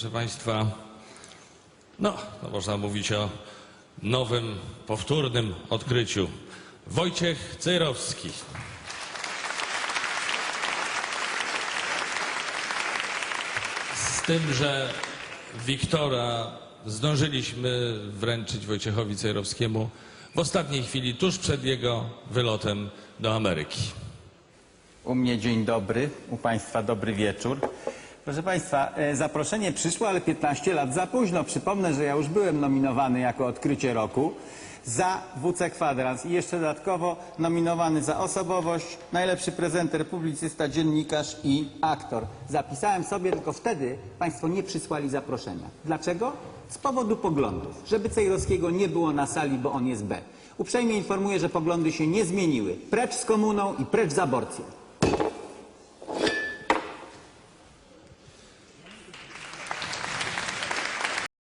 proszę Państwa, no, no można mówić o nowym, powtórnym odkryciu. Wojciech Cejrowski. Z tym, że Wiktora zdążyliśmy wręczyć Wojciechowi Cejrowskiemu w ostatniej chwili, tuż przed jego wylotem do Ameryki. U mnie dzień dobry, u Państwa dobry wieczór. Proszę Państwa, e, zaproszenie przyszło, ale 15 lat za późno. Przypomnę, że ja już byłem nominowany jako odkrycie roku za WC Kwadrans i jeszcze dodatkowo nominowany za osobowość, najlepszy prezenter, publicysta, dziennikarz i aktor. Zapisałem sobie, tylko wtedy Państwo nie przysłali zaproszenia. Dlaczego? Z powodu poglądów. Żeby Cejrowskiego nie było na sali, bo on jest B. Uprzejmie informuję, że poglądy się nie zmieniły. Precz z komuną i precz z aborcją.